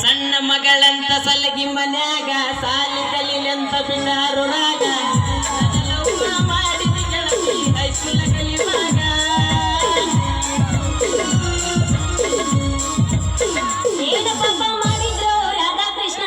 ಸಣ್ಣ ಮಗಳಂತ ಸಲಗಿ ಮನ್ಯಾಗ ಸಾಲಿ ಕಲಿಲೆಂತ ಬಿಡಾರುಣಾಗ ಮಾಡಿದ್ರು ರಾಧಾಕೃಷ್ಣ?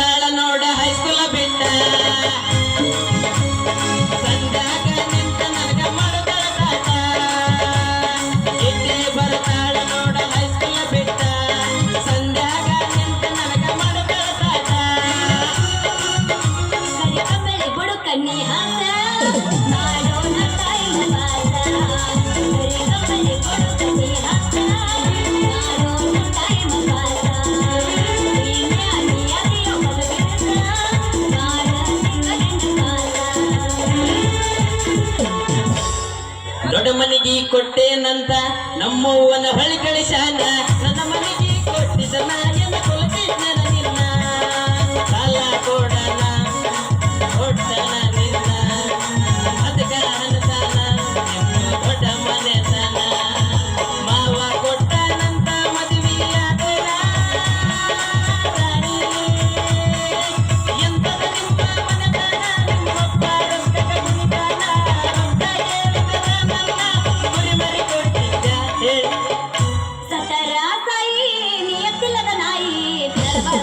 ಬರ್ತಾಳ ನೋಡ ಹೈಸ್ಕೂಲ ಬಿಟ್ಟ. ಸಂದಾಗ ನಿಂತ ನನಗ ನೋಡ ಹೈಸ್ಕೂಲ ಬಿಟ್ಟ ಬುಡುಕನ್ನಿ ಹಾಸ ದೊಡ್ಡ ಮನೆಗೆ ಕೊಟ್ಟೇನಂತ ನಮ್ಮವ್ವನ ಹೊಳಿ ಕಳಿಸಾನ.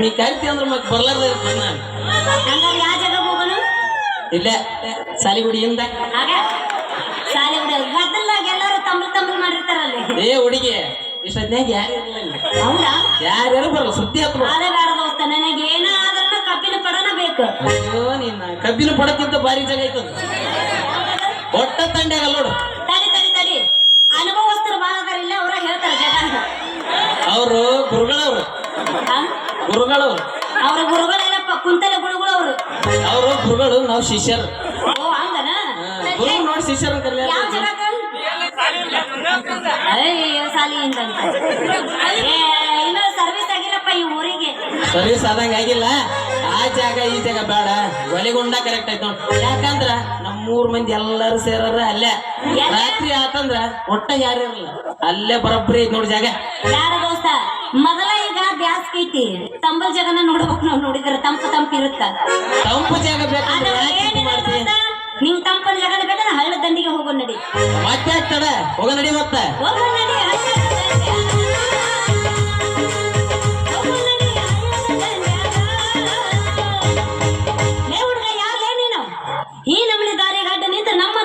ನೀ ಕಲ್ತಿ ಅಂದ್ರೆ ಮತ್ತೆ ಬರ್ಲಾರ್ದ ಇರ್ತೀನಿ ನಾನು. ಹಂಗಾರೆ ಯಾವ ಜಾಗ ಹೋಗೋಣ? ಇಲ್ಲ ಸಾಲಿಗುಡಿಯಿಂದ. ಆಗ ಶಾಲೆ ಹುಡುಗ ಗದ್ದಲ್ದಾಗ ಎಲ್ಲರೂ ತಮ್ಮ ತಮ್ಮ ಮಾಡಿರ್ತಾರಲ್ಲಿ? ಏ ಹುಡುಗಿ ಇಷ್ಟೊತ್ತಿನಾಗ ಯಾರು ಇರಲಿಲ್ಲ ಹೌದಾ? ಯಾರ್ಯಾರು ಬರಲ್ಲ ಸುದ್ದಿ ಹತ್ತು ಅದೇ ಬೇಡ ದೋಸ್ತ ನನಗೆ ಏನಾದ್ರೂ ಕಬ್ಬಿನ ಪಡನ ಬೇಕು. ಅಯ್ಯೋ ನಿನ್ನ ಕಬ್ಬಿನ ಪಡಕ್ಕಿಂತ ಭಾರಿ ಜಾಗ ಐತದ. ಒಟ್ಟ ಆಗಲ್ಲ ನೋಡು. ತಡಿ ತಡಿ ತಡಿ. ಅನುಭವಸ್ಥರು ಬಾಳ ಇಲ್ಲ ಅವ್ರ ಹೇಳ್ತಾರೆ ಜಾಗ ಅವರು ಗುರುಗಳವ್ರು. ಹಾ? ಅವ್ರ ಗುರುಗಳೇನಪ್ಪ ಕುಂತಲೆ ಗುರುಗಳು ಅವರು. ಅವರು ಗುರುಗಳು ನಾವು ಶಿಷ್ಯರು. ಓ ಹಂಗನ? ಗುರು ನೋಡಿ ಶಿಷ್ಯರು ಅಂತ ಯಾವ ಜಾಗ ಅಯ್ಯ ಸಾಲಿ ಹಿಂಗಂತ ಏ ಇನ್ನೂ ಸರ್ವಿಸ್ ಆಗಿಲ್ಲಪ್ಪ ಈ ಊರಿಗೆ. ಸರ್ವಿಸ್ ಆದಂಗ ಆಗಿಲ್ಲ. ಆ ಜಾಗ ಈ ಜಾಗ ಬೇಡ. ಒಲೆಗುಂಡ ಕರೆಕ್ಟ್ ಐತ್ ನೋಡಿ. ಯಾಕಂದ್ರ ನಮ್ಮ ಮೂರ್ ಮಂದಿ ಎಲ್ಲರೂ ಸೇರಾರ ಅಲ್ಲೇ. ರಾತ್ರಿ ಆತಂದ್ರ ಒಟ್ಟ ಯಾರಿರಲ್ಲ ಅಲ್ಲೇ ಬರೋಬ್ಬರಿ ಐತ್ ನೋಡಿ ಜಾಗ. ಯಾರ ದೋಸ್ತ? ಮೊದಲ ಐತಿ ತಂಬಲ್ ಜಗನ ನೋಡ್ಬೇಕು ನಾವು ನೋಡಿದ್ರೆ ತಂಪು ತಂಪು ಇರುತ್ತ? ತಂಪು ಜಾಗ ಬೇಕಂದ್ರೆ ಆದ್ರೆ ಯಾಕೆ ಇದು ಏನಿಲ್ಲ ಮಾಡ್ತಿ ದೋಸ್ತ, ನಿಂಗ್ ತಂಪನ ಜಗನ ಬೇಕಾದ್ರೆ ಹಳ್ಳ ದಂಡಿಗೆ ಹೋಗೋ ನಡಿ. ಮತ್ತೆ ಆಗ್ತದ. ಹೋಗ ನಡಿ ಮತ್ತ. ಹೋಗೋಣ